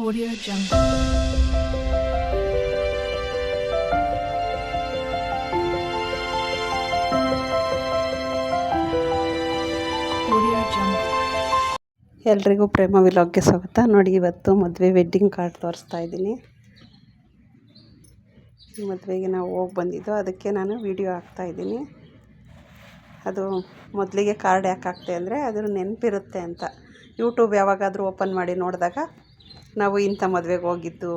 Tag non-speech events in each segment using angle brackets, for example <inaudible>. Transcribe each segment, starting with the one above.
Audio Jungle. ಎಲ್ರಿಗೂ ಪ್ರೇಮ ವಿಲಾಗ್ಗೆ ಸ್ವಾಗತ. ನೋಡಿ, ಇವತ್ತು ಮದುವೆ ವೆಡ್ಡಿಂಗ್ ಕಾರ್ಡ್ ತೋರಿಸ್ತಾ ಇದ್ದೀನಿ. ಮದುವೆಗೆ ನಾವು ಹೋಗಿ ಬಂದಿದ್ದು. ಅದಕ್ಕೆ ನಾನು ವಿಡಿಯೋ ಹಾಕ್ತಾ ಇದ್ದೀನಿ. ಅದು ಮೊದಲಿಗೆ ಕಾರ್ಡ್ ಯಾಕೆ ಹಾಕ್ತೆ ಅಂದರೆ, ಅದ್ರ ನೆನಪಿರುತ್ತೆ ಅಂತ. ಯೂಟ್ಯೂಬ್ ಯಾವಾಗಾದರೂ ಓಪನ್ ಮಾಡಿ ನೋಡಿದಾಗ ನಾವು ಇಂಥ ಮದುವೆಗೆ ಹೋಗಿದ್ದು,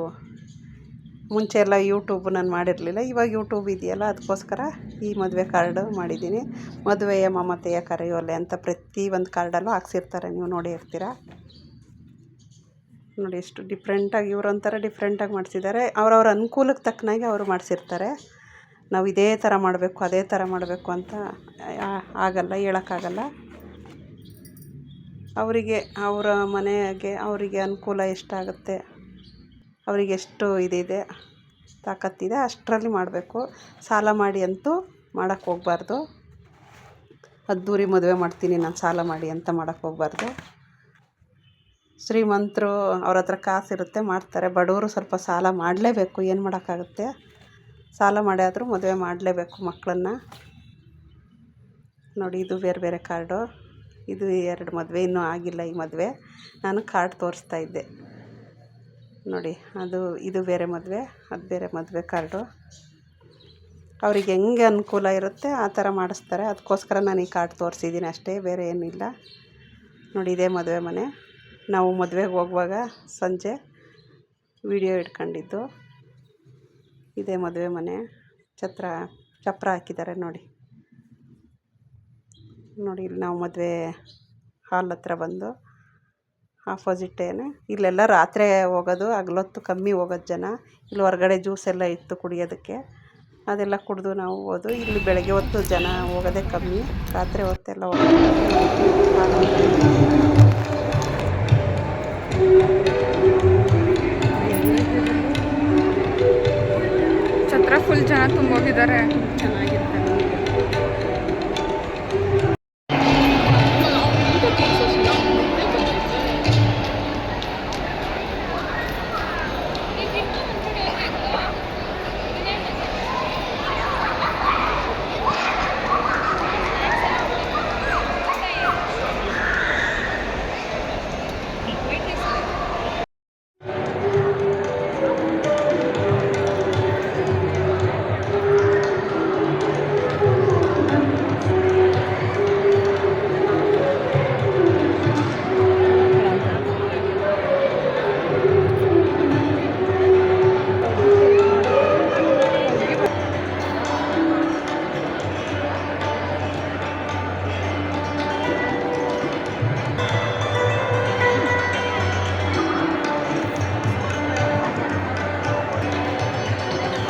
ಮುಂಚೆ ಎಲ್ಲ ಯೂಟ್ಯೂಬ್ ನಾನು ಮಾಡಿರಲಿಲ್ಲ, ಇವಾಗ ಯೂಟ್ಯೂಬ್ ಇದೆಯಲ್ಲ, ಅದಕ್ಕೋಸ್ಕರ ಈ ಮದುವೆ ಕಾರ್ಡು ಮಾಡಿದ್ದೀನಿ. ಮದುವೆಯ ಮಮತೆಯ ಕರೆಯೋಲೆ ಅಂತ ಪ್ರತಿ ಒಂದು ಕಾರ್ಡಲ್ಲೂ ಹಾಕ್ಸಿರ್ತಾರೆ, ನೀವು ನೋಡಿ ಇರ್ತೀರ? ನೋಡಿ ಎಷ್ಟು ಡಿಫ್ರೆಂಟಾಗಿ ಇವರೊಂಥರ ಡಿಫ್ರೆಂಟಾಗಿ ಮಾಡಿಸಿದ್ದಾರೆ. ಅವ್ರವ್ರ ಅನುಕೂಲಕ್ಕೆ ತಕ್ಕನಾಗಿ ಅವರು ಮಾಡಿಸಿರ್ತಾರೆ. ನಾವು ಇದೇ ಥರ ಮಾಡಬೇಕು, ಅದೇ ಥರ ಮಾಡಬೇಕು ಅಂತ ಆಗಲ್ಲ, ಹೇಳೋಕ್ಕಾಗಲ್ಲ. ಅವರಿಗೆ, ಅವರ ಮನೆಗೆ ಅವರಿಗೆ ಅನುಕೂಲ ಎಷ್ಟಾಗುತ್ತೆ, ಅವರಿಗೆ ಎಷ್ಟು ಇದಿದೆ, ತಾಕತ್ತಿದೆ ಅಷ್ಟರಲ್ಲಿ ಮಾಡಬೇಕು. ಸಾಲ ಮಾಡಿ ಅಂತೂ ಮಾಡೋಕ್ಕೆ ಹೋಗ್ಬಾರ್ದು. ಅದ್ದೂರಿ ಮದುವೆ ಮಾಡ್ತೀನಿ, ನಾನು ಸಾಲ ಮಾಡಿ ಅಂತ ಮಾಡೋಕ್ಕೆ ಹೋಗ್ಬಾರ್ದು. ಶ್ರೀಮಂತರು ಅವ್ರ ಹತ್ರ ಕಾಸಿರುತ್ತೆ ಮಾಡ್ತಾರೆ. ಬಡವರು ಸ್ವಲ್ಪ ಸಾಲ ಮಾಡಲೇಬೇಕು, ಏನು ಮಾಡೋಕ್ಕಾಗುತ್ತೆ? ಸಾಲ ಮಾಡಿ ಆದರೂ ಮದುವೆ ಮಾಡಲೇಬೇಕು ಮಕ್ಕಳನ್ನ. ನೋಡಿ, ಇದು ಬೇರೆ ಬೇರೆ ಕಾರ್ಡು. ಇದು ಎರಡು ಮದುವೆ, ಇನ್ನೂ ಆಗಿಲ್ಲ ಈ ಮದುವೆ. ನಾನು ಕಾರ್ಡ್ ತೋರಿಸ್ತಾ ಇದ್ದೆ. ನೋಡಿ, ಅದು, ಇದು ಬೇರೆ ಮದುವೆ, ಅದು ಬೇರೆ ಮದುವೆ ಕಾರ್ಡು ಅವ್ರಿಗೆ ಹೆಂಗೆ ಅನುಕೂಲ ಇರುತ್ತೆ, ಆ ಥರ ಮಾಡಿಸ್ತಾರೆ. ಅದಕ್ಕೋಸ್ಕರ ನಾನು ಈ ಕಾರ್ಡ್ ತೋರಿಸಿದ್ದೀನಿ ಅಷ್ಟೇ, ಬೇರೆ ಏನಿಲ್ಲ. ನೋಡಿ, ಇದೇ ಮದುವೆ ಮನೆ. ನಾವು ಮದುವೆಗೆ ಹೋಗುವಾಗ ಸಂಜೆ ವಿಡಿಯೋ ಇಟ್ಕೊಂಡಿದ್ದು ಇದೇ ಮದುವೆ ಮನೆ. ಛತ್ರ, ಚಪ್ರ ಹಾಕಿದ್ದಾರೆ ನೋಡಿ. ನೋಡಿ ಇಲ್ಲಿ ನಾವು ಮದುವೆ ಹಾಲ್ ಹತ್ರ ಬಂದು ಆಪೋಸಿಟ್ಟೇನೆ ಇಲ್ಲೆಲ್ಲ ರಾತ್ರಿ ಹೋಗೋದು ಹಗ್ಲೊತ್ತು ಕಮ್ಮಿ ಹೋಗೋದು ಜನ. ಇಲ್ಲಿ ಹೊರಗಡೆ ಜ್ಯೂಸ್ ಎಲ್ಲ ಇತ್ತು ಕುಡಿಯೋದಕ್ಕೆ. ಅದೆಲ್ಲ ಕುಡಿದು ನಾವು ಹೋದು. ಇಲ್ಲಿ ಬೆಳಗ್ಗೆ ಹೊತ್ತು ಜನ ಹೋಗೋದೇ ಕಮ್ಮಿ. ರಾತ್ರಿ ಹೊತ್ತೆಲ್ಲ ಛತ್ರ ಫುಲ್ ಜನ ತುಂಬೋಗಿದ್ದಾರೆ. Wait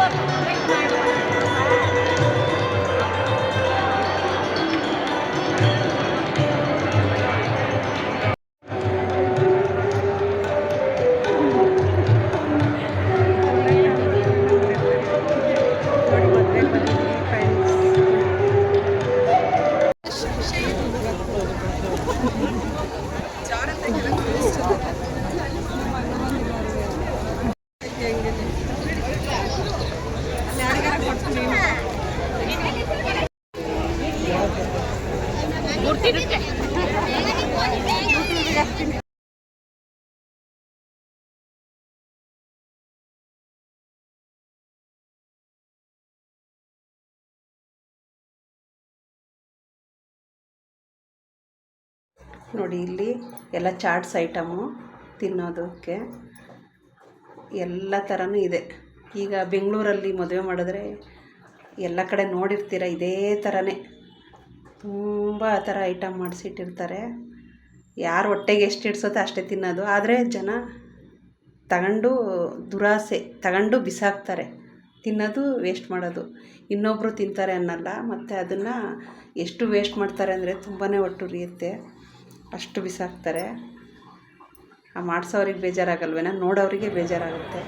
ನೋಡಿ ನೋಡಿ, ಇಲ್ಲಿ ಎಲ್ಲ ಚಾಟ್ಸ್ ಐಟಮು ತಿನ್ನೋದಕ್ಕೆ ಎಲ್ಲ ಥರನೂ ಇದೆ. ಈಗ ಬೆಂಗಳೂರಲ್ಲಿ ಮದುವೆ ಮಾಡಿದ್ರೆ ಎಲ್ಲ ಕಡೆ ನೋಡಿರ್ತೀರ, ಇದೇ ಥರನೇ ತುಂಬ ಆ ಥರ ಐಟಮ್ ಮಾಡಿಸಿಟ್ಟಿರ್ತಾರೆ. ಯಾರು ಹೊಟ್ಟೆಗೆ ಎಷ್ಟು ಇಡ್ಸುತ್ತೆ ಅಷ್ಟೇ ತಿನ್ನೋದು. ಆದರೆ ಜನ ತಗೊಂಡು ದುರಾಸೆ, ತಗೊಂಡು ಬಿಸಾಕ್ತಾರೆ. ತಿನ್ನೋದು ವೇಸ್ಟ್ ಮಾಡೋದು. ಇನ್ನೊಬ್ಬರು ತಿಂತಾರೆ ಅನ್ನಲ್ಲ, ಮತ್ತು ಅದನ್ನು ಎಷ್ಟು ವೇಸ್ಟ್ ಮಾಡ್ತಾರೆ ಅಂದರೆ ತುಂಬಾ ಒಟ್ಟು ಉರಿಯುತ್ತೆ. ಅಷ್ಟು ಬಿಸಾಕ್ತಾರೆ. ಆ ಮಾಡಿಸೋರಿಗೆ ಬೇಜಾರಾಗಲ್ವೇನ ನೋಡೋರಿಗೆ ಬೇಜಾರಾಗುತ್ತೆ.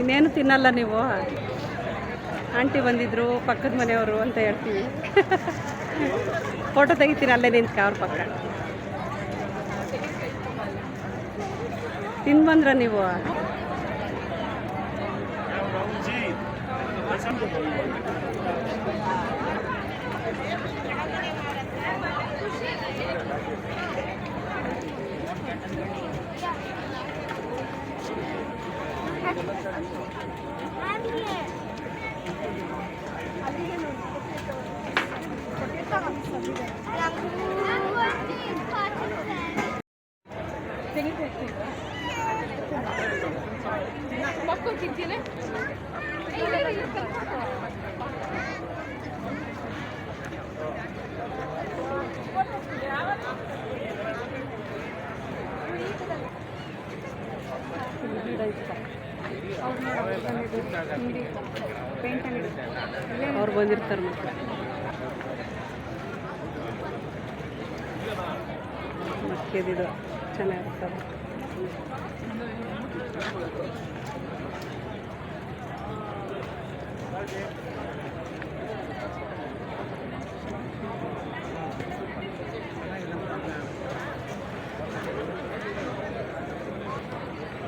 ಇನ್ನೇನು ತಿನ್ನಲ್ಲ ನೀವು? ಆಂಟಿ ಬಂದಿದ್ರು, ಪಕ್ಕದ ಮನೆಯವರು ಅಂತ ಹೇಳ್ತೀವಿ. <laughs> ಫೋಟೋ ತೆಗಿತೀರ ಅಲ್ಲೇ ನಿಂತ್ಕ ಅವ್ರ ಪಕ್ಕ? ತಿಂದು ಬಂದ್ರ ನೀವು. ಮಕ್ಕಳು ತಿಂತೀನಿ ಅವ್ರು ಬಂದಿರ್ತಾರೆ ಮತ್ತೆ ಮಕ್ಕಿದಿದು ಚೆನ್ನಾಗಿರ್ತದೆ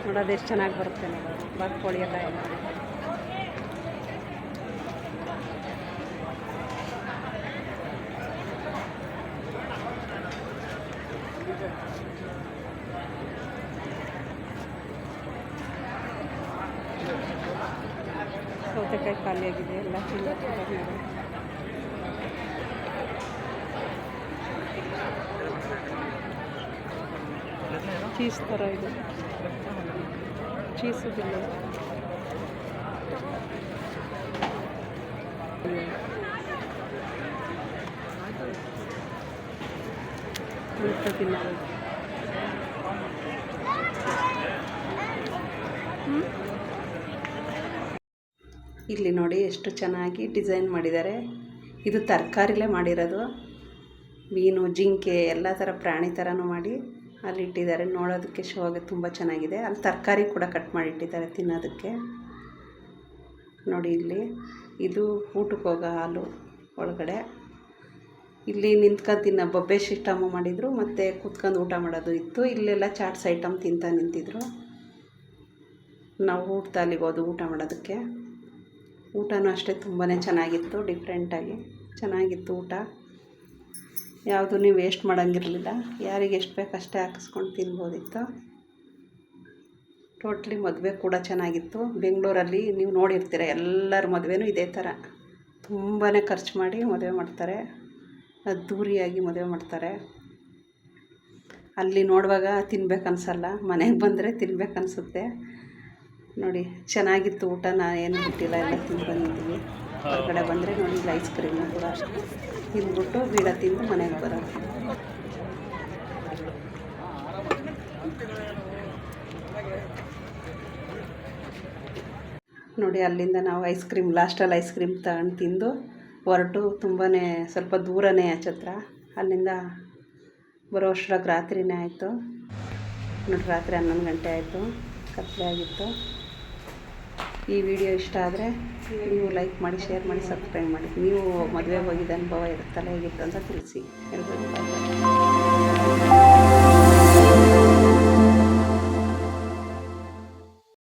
ನೋಡೋದು ಎಷ್ಟು ಚೆನ್ನಾಗಿ ಬರುತ್ತೆ ನೋಡೋದು ಬಾತ್ಕೋಳಿ ಎಲ್ಲ ಎಲ್ಲ. ಸೌತೆಕಾಯಿ ಖಾಲಿಯಾಗಿದೆ ಎಲ್ಲ ತಿನ್ನೋದು ಚೀಸ್ ಥರ ಇದೆ. ಚೀಸ್ ಇಲ್ಲ ಅಂತ ತಿನ್ನೋದು ಇಲ್ಲಿ ನೋಡಿ ಎಷ್ಟು ಚೆನ್ನಾಗಿ ಡಿಸೈನ್ ಮಾಡಿದ್ದಾರೆ. ಇದು ತರಕಾರಿಲೇ ಮಾಡಿರೋದು. ಮೀನು, ಜಿಂಕೆ, ಎಲ್ಲ ಥರ ಪ್ರಾಣಿ ಥರನೂ ಮಾಡಿ ಅಲ್ಲಿ ಇಟ್ಟಿದ್ದಾರೆ. ನೋಡೋದಕ್ಕೆ ಆಗಿ ತುಂಬ ಚೆನ್ನಾಗಿದೆ. ಅಲ್ಲಿ ತರಕಾರಿ ಕೂಡ ಕಟ್ ಮಾಡಿ ಇಟ್ಟಿದ್ದಾರೆ ತಿನ್ನೋದಕ್ಕೆ. ನೋಡಿ ಇಲ್ಲಿ, ಇದು ಊಟಕ್ಕೆ ಹೋಗೋ ಹಾಲು ಒಳಗಡೆ. ಇಲ್ಲಿ ನಿಂತ್ಕೊಂಡು ತಿನ್ನೋ, ಬೊಬ್ಬೆ ಸಿಸ್ಟಮು ಮಾಡಿದರು, ಮತ್ತು ಕೂತ್ಕೊಂಡು ಊಟ ಮಾಡೋದು ಇತ್ತು. ಇಲ್ಲೆಲ್ಲ ಚಾಟ್ಸ್ ಐಟಮ್ ತಿಂತ ನಿಂತಿದ್ರು. ನಾವು ಊಟದಲ್ಲಿಗೋದು ಊಟ ಮಾಡೋದಕ್ಕೆ. ಊಟನೂ ಅಷ್ಟೇ ತುಂಬಾ ಚೆನ್ನಾಗಿತ್ತು ಡಿಫ್ರೆಂಟಾಗಿ ಚೆನ್ನಾಗಿತ್ತು ಊಟ. ಯಾವುದೂ ನೀವು ವೇಸ್ಟ್ ಮಾಡೋಂಗಿರಲಿಲ್ಲ. ಯಾರಿಗೆ ಎಷ್ಟು ಬೇಕು ಅಷ್ಟೇ ಹಾಕಿಸ್ಕೊಂಡು ತಿನ್ಬೋದಿತ್ತು. ಟೋಟ್ಲಿ ಮದುವೆ ಕೂಡ ಚೆನ್ನಾಗಿತ್ತು. ಬೆಂಗಳೂರಲ್ಲಿ ನೀವು ನೋಡಿರ್ತೀರ, ಎಲ್ಲರ ಮದುವೆನೂ ಇದೇ ಥರ ತುಂಬಾ ಖರ್ಚು ಮಾಡಿ ಮದುವೆ ಮಾಡ್ತಾರೆ. ಅದ್ಧೂರಿಯಾಗಿ ಮದುವೆ ಮಾಡ್ತಾರೆ. ಅಲ್ಲಿ ನೋಡುವಾಗ ತಿನ್ಬೇಕು ಅನ್ಸಲ್ಲ ಮನೆಗೆ ಬಂದರೆ ತಿನ್ಬೇಕು ಅನಿಸುತ್ತೆ ನೋಡಿ, ಚೆನ್ನಾಗಿತ್ತು ಊಟ. ನಾ ಏನು ಬಿಟ್ಟಿಲ್ಲ, ಎಲ್ಲ ತಿಂದು ಬಂದಿದ್ದೀವಿ. ಹೊರಗಡೆ ಬಂದರೆ ನೋಡಿ ಐಸ್ ಕ್ರೀಮು ಕೂಡ ಅಷ್ಟೇ. ತಿಂದ್ಬಿಟ್ಟು ಗಿಡ ತಿಂದು ಮನೆಗೆ ಬರೋದು. ನೋಡಿ, ಅಲ್ಲಿಂದ ನಾವು ಐಸ್ ಕ್ರೀಮ್ ಲಾಸ್ಟಲ್ಲಿ ಐಸ್ ಕ್ರೀಮ್ ತಗೊಂಡು ತಿಂದು, ಹೊರಟು ತುಂಬಾ ಸ್ವಲ್ಪ ದೂರನೇ ಆಚತ್ರ ಅಲ್ಲಿಂದ ಬರೋ ಅಷ್ಟ್ರಾಗ ರಾತ್ರಿನೇ ಆಯಿತು. ನೋಡಿ, ರಾತ್ರಿ ಹನ್ನೊಂದು ಗಂಟೆ ಆಯಿತು. ಕತ್ತಲೆ ಆಗಿತ್ತು. ಈ ವಿಡಿಯೋ ಇಷ್ಟ ಆದರೆ ನೀವು ಲೈಕ್ ಮಾಡಿ, ಶೇರ್ ಮಾಡಿ, ಸಬ್ಸ್ಕ್ರೈಬ್ ಮಾಡಿ. ನೀವು ಮದುವೆ ಹೋಗಿದ್ದ ಅನುಭವ ಇರುತ್ತಲ್ಲ, ಹೇಗಿತ್ತು ಅಂತ ತಿಳಿಸಿ. ಹೇಳ್ಬೋದು.